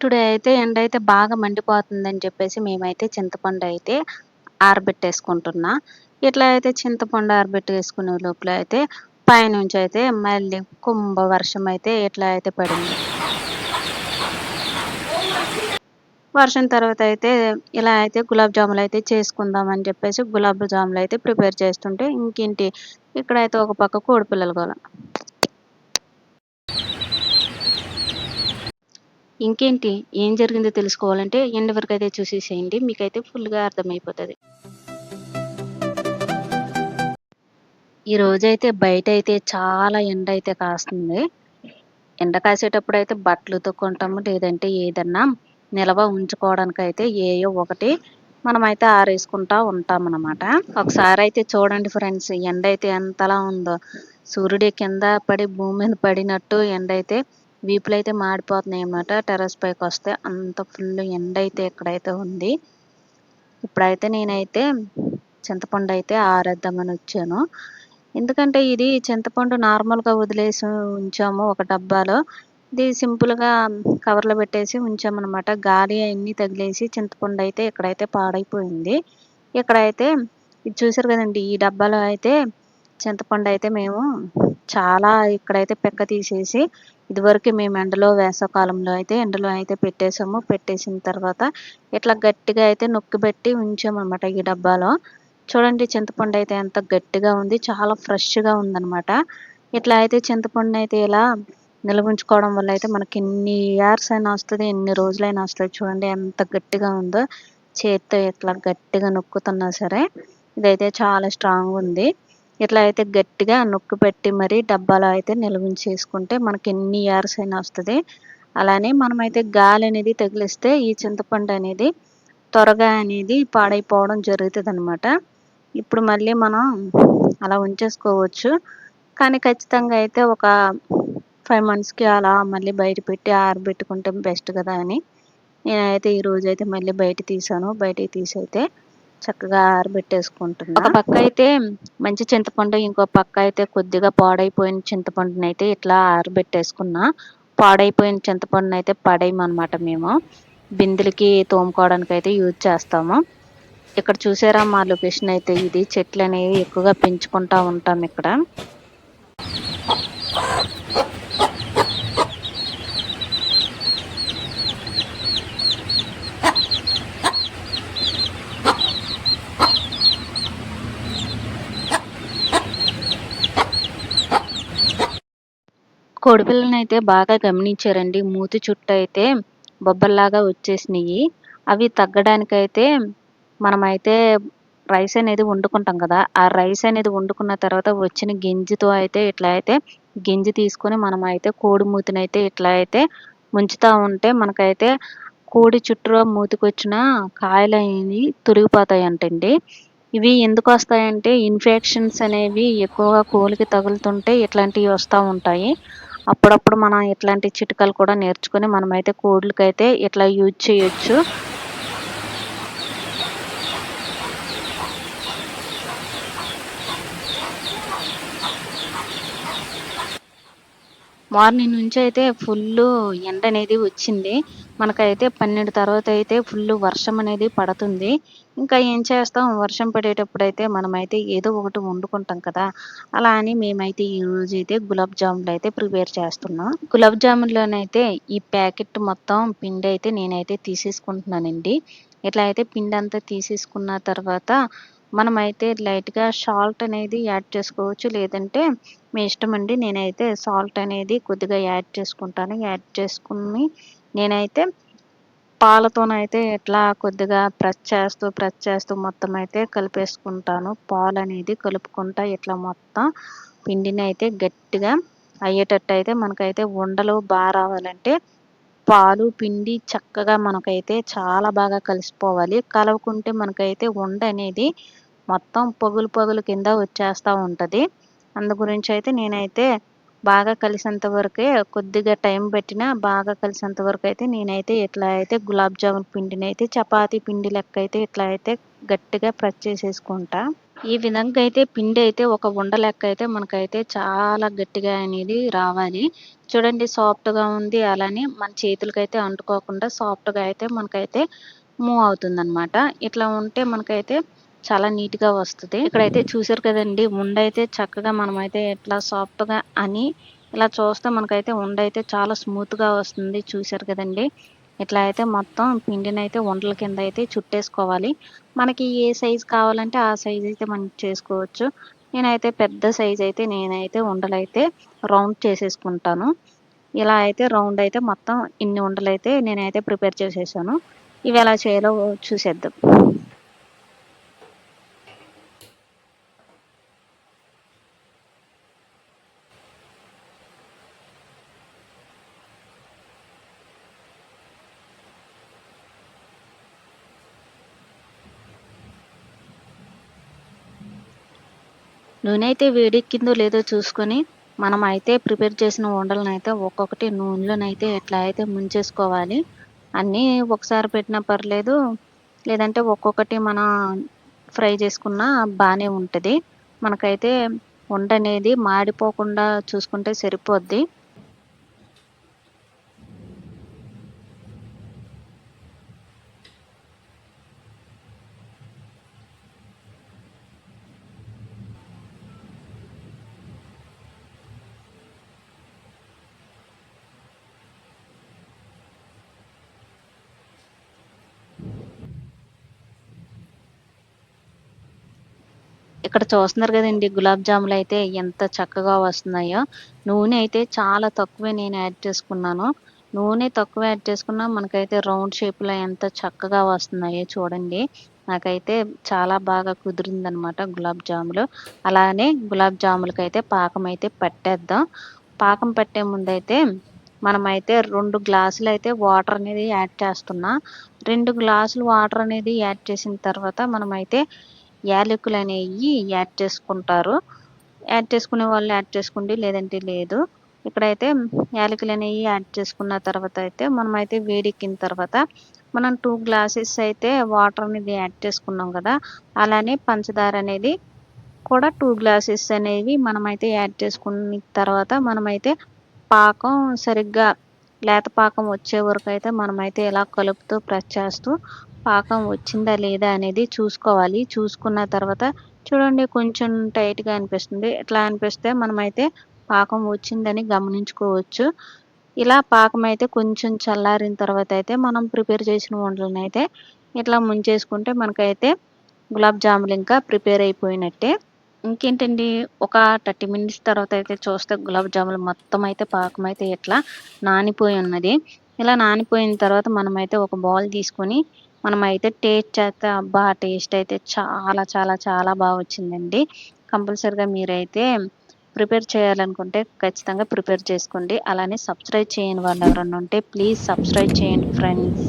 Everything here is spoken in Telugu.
టుడే అయితే ఎండ అయితే బాగా మండిపోతుందని చెప్పేసి మేమైతే చింతపండు అయితే ఆరబెట్టేసుకుంటున్నా. ఇట్లా అయితే చింతపండు ఆరబెట్టేసుకునే లోపల అయితే పైనుంచి అయితే మళ్ళీ కుంభ వర్షం అయితే ఇట్లా అయితే పడింది. వర్షం తర్వాత అయితే ఇలా అయితే గులాబ్ జాములు అయితే చేసుకుందాం అని చెప్పేసి గులాబ్ జాములు అయితే ప్రిపేర్ చేస్తుంటే ఇంకేంటి ఇక్కడైతే ఒక పక్క కోడిపిల్లలు కూడా ఇంకేంటి? ఏం జరిగిందో తెలుసుకోవాలంటే ఎండ్ వరకు అయితే చూసేసేయండి. మీకైతే ఫుల్గా అర్థమైపోతుంది. ఈ రోజైతే బయట అయితే చాలా ఎండ అయితే కాస్తుంది. ఎండ కాసేటప్పుడు అయితే బట్టలు తొక్కుంటాము లేదంటే ఏదన్నా నిల్వ ఉంచుకోవడానికి అయితే ఏయో ఒకటి మనమైతే ఆరేసుకుంటా ఉంటాం అనమాట ఒకసారి అయితే చూడండి ఫ్రెండ్స్ ఎండ అయితే ఎంతలా ఉందో. సూర్యుడి కింద పడి భూమి మీద పడినట్టు ఎండ అయితే వీపులు అయితే మాడిపోతున్నాయి అన్నమాట టెర్రస్ పైకి వస్తే అంత ఫుల్ ఎండ అయితే ఇక్కడైతే ఉంది. ఇప్పుడైతే నేనైతే చింతపండు అయితే ఆరేద్దామని వచ్చాను. ఎందుకంటే ఇది చింతపండు నార్మల్గా వదిలేసి ఉంచాము ఒక డబ్బాలో. ఇది సింపుల్గా కవర్లో పెట్టేసి ఉంచామన్నమాట. గాలి అన్నీ తగిలేసి చింతపండు అయితే ఇక్కడైతే పాడైపోయింది. ఇక్కడైతే ఇది చూసారు కదండి ఈ డబ్బాలో అయితే చింతపండు అయితే మేము చాలా ఇక్కడైతే పెక్క తీసేసి ఇదివరకు మేము ఎండలో వేసవకాలంలో అయితే ఎండలో అయితే పెట్టేసాము పెట్టేసిన తర్వాత ఇట్లా గట్టిగా అయితే నొక్కి పెట్టి ఉంచామన్నమాట ఈ డబ్బాలో. చూడండి చింతపండు అయితే ఎంత గట్టిగా ఉంది చాలా ఫ్రెష్గా ఉందన్నమాట. ఇట్లా అయితే చింతపండు అయితే ఇలా నిల్వ ఉంచుకోవడం వల్ల అయితే మనకి ఎన్ని ఇయర్స్ అయినా వస్తుంది ఎన్ని రోజులైనా వస్తుంది చూడండి ఎంత గట్టిగా ఉందో. చేత్తో ఇట్లా గట్టిగా నొక్కుతున్నా సరే ఇదైతే చాలా స్ట్రాంగ్ ఉంది. ఇట్లా అయితే గట్టిగా నొక్కి పెట్టి మరి డబ్బాలో అయితే నిల్వ చేసుకుంటే మనకి ఎన్ని ఇయర్స్ అయినా వస్తుంది. అలానే మనమైతే గాలి అనేది తగిలిస్తే ఈ చింతపండు అనేది త్వరగా అనేది పాడైపోవడం జరుగుతుంది అనమాట ఇప్పుడు మళ్ళీ మనం అలా ఉంచేసుకోవచ్చు. కానీ ఖచ్చితంగా అయితే ఒక ఫైవ్ మంత్స్కి అలా మళ్ళీ బయట పెట్టి ఆరబెట్టుకుంటే బెస్ట్ కదా అని. నేనైతే ఈరోజు అయితే మళ్ళీ బయట తీసాను. బయటకి తీసి అయితే చక్కగా ఆరబెట్టేసుకుంటున్నా. ఒక పక్క అయితే మంచి చింతపండు ఇంకో పక్క అయితే కొద్దిగా పాడైపోయిన చింతపండుని అయితే ఇట్లా ఆరబెట్టేసుకున్నా. పాడైపోయిన చింతపండుని అయితే పడేయమన్నమాట మేము. బిందెలకి తోముకోవడానికి అయితే యూజ్ చేస్తాము. ఇక్కడ చూసారా మా లొకేషన్ అయితే ఇది. చెట్లు అనేవి ఎక్కువగా పెంచుకుంటా ఉంటాం ఇక్కడ. కోడిపిల్లని అయితే బాగా గమనించారండి. మూతి చుట్టూ అయితే బొబ్బల్లాగా వచ్చేసినాయి అవి తగ్గడానికైతే మనమైతే రైస్ అనేది వండుకుంటాం కదా. ఆ రైస్ అనేది వండుకున్న తర్వాత వచ్చిన గింజితో అయితే ఇట్లా అయితే గింజి తీసుకొని మనం అయితే కోడి మూతిని అయితే ఇట్లా అయితే ముంచుతూ ఉంటే మనకైతే కోడి చుట్టూ మూతికొచ్చిన కాయలు అనేవి తురిగిపోతాయి అంటండి ఇవి ఎందుకు వస్తాయంటే ఇన్ఫెక్షన్స్ అనేవి ఎక్కువగా కోలికి తగులుతుంటే ఇట్లాంటివి వస్తూ ఉంటాయి. అప్పుడప్పుడు మనం ఇట్లాంటి చిట్కాలు కూడా నేర్చుకొని మనమైతే కోళ్ళకైతే ఇట్లా యూజ్ చేయొచ్చు. మార్నింగ్ నుంచి అయితే ఫుల్ ఎండ అనేది వచ్చింది. మనకైతే పన్నెండు తర్వాత అయితే ఫుల్ వర్షం అనేది పడుతుంది. ఇంకా ఏం చేస్తాం? వర్షం పడేటప్పుడు అయితే మనమైతే ఏదో ఒకటి వండుకుంటాం కదా. అలా అని మేమైతే ఈ రోజు అయితే గులాబ్ జాములు అయితే ప్రిపేర్ చేస్తున్నాం. గులాబ్ జామున్లోనైతే ఈ ప్యాకెట్ మొత్తం పిండి అయితే నేనైతే తీసేసుకుంటున్నానండి. ఇట్లా అయితే పిండి అంతా తీసేసుకున్న తర్వాత మనమైతే లైట్గా సాల్ట్ అనేది యాడ్ చేసుకోవచ్చు. లేదంటే మీ ఇష్టం అండి నేనైతే సాల్ట్ అనేది కొద్దిగా యాడ్ చేసుకుంటాను. యాడ్ చేసుకుని నేనైతే పాలతోనైతే ఇట్లా కొద్దిగా ప్రెస్ చేస్తూ ప్రెస్ చేస్తూ మొత్తం అయితే కలిపేసుకుంటాను. పాలు అనేది కలుపుకుంటా ఇట్లా మొత్తం పిండిని అయితే గట్టిగా అయ్యేటట్టు అయితే మనకైతే ఉండలు బాగా రావాలంటే పాలు పిండి చక్కగా మనకైతే చాలా బాగా కలిసిపోవాలి. కలవకుంటే మనకైతే ఉండ అనేది మొత్తం పొగులు పొగులు కింద వచ్చేస్తూ ఉంటుంది. అందు గురించి అయితే నేనైతే బాగా కలిసేంత వరకే కొద్దిగా టైం పెట్టినా బాగా కలిసేంత వరకు అయితే నేనైతే ఇట్లా అయితే గులాబ్ జామున్ పిండిని అయితే చపాతీ పిండి లెక్క అయితే ఇట్లా అయితే గట్టిగా ప్రెస్ చేసేసుకుంటా. ఈ విధంగా అయితే పిండి అయితే ఒక ఉండ లెక్క అయితే మనకైతే చాలా గట్టిగా అనేది రావాలి. చూడండి సాఫ్ట్గా ఉంది అలానే మన చేతులకైతే అంటుకోకుండా సాఫ్ట్గా అయితే మనకైతే మూవ్ అవుతుంది అనమాట ఇట్లా ఉంటే మనకైతే చాలా నీట్గా వస్తుంది. ఇక్కడైతే చూసారు కదండి ఉండ అయితే చక్కగా మనమైతే ఎట్లా సాఫ్ట్గా అని ఇలా చూస్తే మనకైతే ఉండ అయితే చాలా స్మూత్గా వస్తుంది చూసారు కదండి. ఇట్లా అయితే మొత్తం పిండిని అయితే వంటల కింద అయితే చుట్టేసుకోవాలి. మనకి ఏ సైజ్ కావాలంటే ఆ సైజ్ అయితే మనం చేసుకోవచ్చు. నేనైతే పెద్ద సైజ్ అయితే నేనైతే ఉండలైతే రౌండ్ చేసేసుకుంటాను. ఇలా అయితే రౌండ్ అయితే మొత్తం ఇన్ని ఉండలు అయితే నేనైతే ప్రిపేర్ చేసేసాను. ఇవి ఎలా చేయాలో చూసేద్దాం. నూనె అయితే వేడెక్కిందో లేదో చూసుకొని మనం అయితే ప్రిపేర్ చేసిన వండలనైతే అయితే ఒక్కొక్కటి నూనెలోనైతే ఎట్లా అయితే ముంచేసుకోవాలి. అన్నీ ఒకసారి పెట్టినా పర్లేదు. లేదంటే ఒక్కొక్కటి మనం ఫ్రై చేసుకున్నా బాగానే ఉంటుంది. మనకైతే వండ అనేది మాడిపోకుండా చూసుకుంటే సరిపోద్ది. ఇక్కడ చూస్తున్నారు కదండి గులాబ్ జాములు అయితే ఎంత చక్కగా వస్తున్నాయో. నూనె అయితే చాలా తక్కువే నేను యాడ్ చేసుకున్నాను. నూనె తక్కువ యాడ్ చేసుకున్నా మనకైతే రౌండ్ షేప్లో ఎంత చక్కగా వస్తున్నాయో చూడండి. నాకైతే చాలా బాగా కుదిరిందనమాట గులాబ్ జాములు. అలానే గులాబ్ జాములకి అయితే పాకం అయితే పట్టేద్దాం. పాకం పట్టే ముందైతే మనమైతే రెండు గ్లాసులు అయితే వాటర్ అనేది యాడ్ చేస్తున్నా. రెండు గ్లాసులు వాటర్ అనేది యాడ్ చేసిన తర్వాత మనమైతే యాలకులు అనేవి యాడ్ చేసుకుంటారు. యాడ్ చేసుకునే వాళ్ళు యాడ్ చేసుకోండి లేదంటే లేదు. ఇక్కడైతే యాలకులు అనేవి యాడ్ చేసుకున్న తర్వాత అయితే మనమైతే వేడెక్కిన తర్వాత మనం టూ గ్లాసెస్ అయితే వాటర్ అనేది యాడ్ చేసుకున్నాం కదా అలానే పంచదార అనేది కూడా టూ గ్లాసెస్ అనేవి మనమైతే యాడ్ చేసుకున్న తర్వాత మనమైతే పాకం సరిగ్గా లేత పాకం వచ్చే వరకు అయితే మనమైతే ఇలా కలుపుతూ ప్రెస్ చేస్తూ పాకం వచ్చిందా లేదా అనేది చూసుకోవాలి. చూసుకున్న తర్వాత చూడండి కొంచెం టైట్గా అనిపిస్తుంది. ఇట్లా అనిపిస్తే మనమైతే పాకం వచ్చిందని గమనించుకోవచ్చు. ఇలా పాకం అయితే కొంచెం చల్లారిన తర్వాత అయితే మనం ప్రిపేర్ చేసిన వంటలను అయితే ఇట్లా ముంచేసుకుంటే మనకైతే గులాబ్ జాములు ఇంకా ప్రిపేర్ అయిపోయినట్టే. ఇంకేంటండి? ఒక థర్టీ మినిట్స్ తర్వాత అయితే చూస్తే గులాబ్ జాములు మొత్తం అయితే పాకం అయితే ఇట్లా నానిపోయి ఉన్నది. ఇలా నానిపోయిన తర్వాత మనమైతే ఒక బౌల్ తీసుకొని మనమైతే టేస్ట్ చేస్తే అబ్బా టేస్ట్ అయితే చాలా చాలా చాలా బాగా వచ్చిందండి. కంపల్సరిగా మీరైతే ప్రిపేర్ చేయాలనుకుంటే ఖచ్చితంగా ప్రిపేర్ చేసుకోండి. అలానే సబ్స్క్రైబ్ చేయని వాళ్ళు ఎవరన్నా ఉంటే ప్లీజ్ సబ్స్క్రైబ్ చేయండి ఫ్రెండ్స్.